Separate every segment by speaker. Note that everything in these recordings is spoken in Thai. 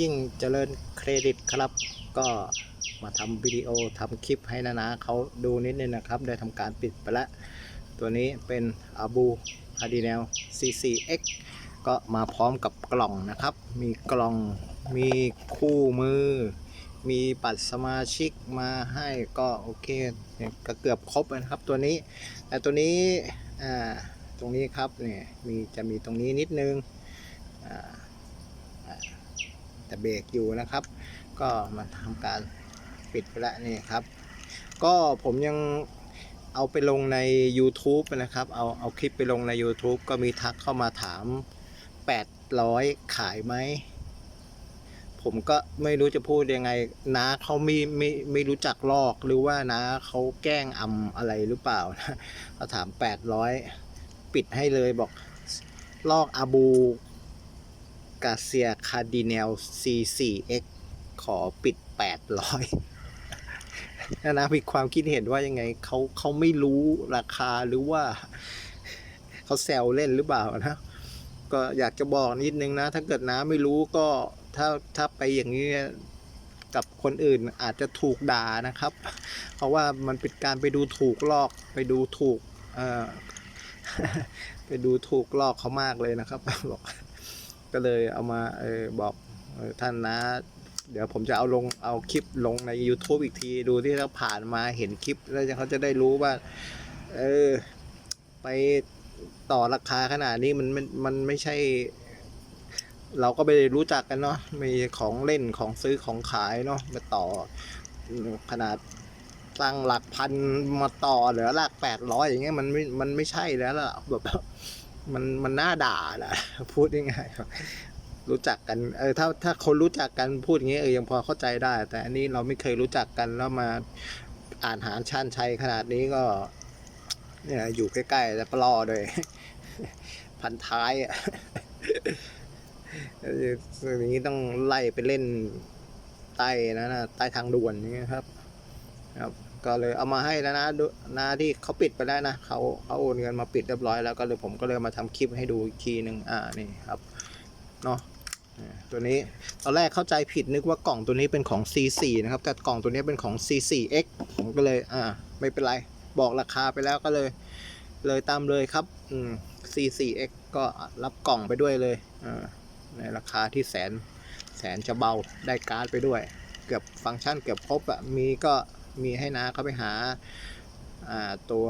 Speaker 1: ยิ่งเจริญเครดิตครับ ก็มาทำวิดีโอทำคลิปให้นานาเขาดูนิดนึงนะครับ ได้ทำการปิดไปแล้วตัวนี้เป็น Abu h a d i n e l C4X ก็มาพร้อมกับกล่องนะครับ มีกล่องมีคู่มือ มีบัตรสมาชิกมาให้ก็โอเคเนี่ยก็เกือบครบนะครับตัวนี้ แต่ตัวนี้อ่าตรงนี้ครับเนี่ยมีจะมีตรงนี้นิดนึงอ่า เบรกอยู่นะครับ ก็มาทำการปิดไปแล้วนี่ครับ ก็ผมยังเอาไปลงใน YouTube นะครับ เอาเอาคลิปไปลงใน YouTube ก็มีทักเข้ามาถาม 800 ขายไหม ผมก็ไม่รู้จะพูดยังไงน้าเขาไม่ไม่ไม่รู้จักลอกหรือว่าน้าเขาแกล้งอำอะไรหรือเปล่านะเขาถาม 800 ปิดให้เลยบอกลอกอาบู กาเซียคาดิเนล C4X ขอปิด 800นะนะมีความคิดเห็นว่ายังไงเขาเขาไม่รู้ราคาหรือว่าเขาแซวเล่นหรือเปล่านะ ก็อยากจะบอกนิดนึงนะ ถ้าเกิดน้าไม่รู้ก็ถ้าถ้าไปอย่างนี้กับคนอื่นอาจจะถูกด่านะครับ เพราะว่ามันเป็นการไปดูถูกลอกไปดูถูก เอ่อ ไปดูถูกลอกเขามากเลยนะครับบอก ก็เลยเอามาเออบอกออท่านนะ เดี๋ยวผมจะเอาลงเอาคลิปลงใน YouTube อีกทีดูที่เขาผ่านมาเห็นคลิป แล้วเขาจะได้รู้ว่า เออ ไปต่อราคาขนาดนี้มันมันมันไม่ใช่ เราก็ไปรู้จักกันเนาะมีของเล่นของซื้อของขายเนาะมาต่อขนาดตั้งหลักพันมาต่อเหลือหลักแปดร้อยอย่างเงี้ยมันไม่มันไม่ใช่แล้วล่ะแบบ มันมันน่าด่าแหละพูดง่ายๆรู้จักกันเออถ้าถ้าคนรู้จักกันพูดอย่างเงี้ยเออยังพอเข้าใจได้ แต่อันนี้เราไม่เคยรู้จักกันแล้วมาอ่านหารชันชัยขนาดนี้ก็ เนี่ยอยู่ใกล้ๆแล้วปลอด้วยพันท้ายอะอย่างนี้ต้องไล่ไปเล่นใต้นะนะใต้ทางด่วนอย่างเงี้ครับ ครับ ก็เลยเอามาให้แล้วนะนะที่เขาปิดไปแล้วนะเขาเขาโอนเงินมาปิดเรียบร้อยแล้วก็เลยผมก็เลยมาทำคลิปให้ดูอีกทีหนึ่งอ่านี่ครับเนาะตัวนี้ตอนแรกเข้าใจผิดนึกว่ากล่องตัวนี้เป็นของ C4 นะครับ แต่กล่องตัวนี้เป็นของ C4X ผมก็เลยอ่าไม่เป็นไรบอกราคาไปแล้วก็เลย เลยตามเลยครับอืม C4X ก็รับกล่องไปด้วยเลยอ่าในราคาที่แสนแสนจะเบาได้การ์ดไปด้วย เกือบฟังก์ชันเกือบครบอะมีก็ มีให้นาเขาไปหาตัว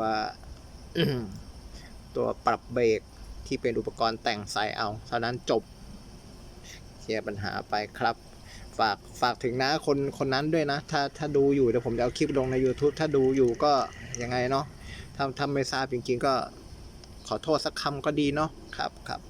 Speaker 1: ตัวปรับเบรกที่เป็นอุปกรณ์แต่งใส่เอาเท่านั้นจบเคลียร์ปัญหาไปครับ ฝากฝากถึงนะคนคนนั้นด้วยนะ ถ้าถ้าดูอยู่เดี๋ยวผมจะเอาคลิปลงใน YouTube ถ้าดูอยู่ก็ยังไงเนาะถ้าถ้าไม่ทราบจริงๆก็ขอโทษสักคำก็ดีเนาะครับครับ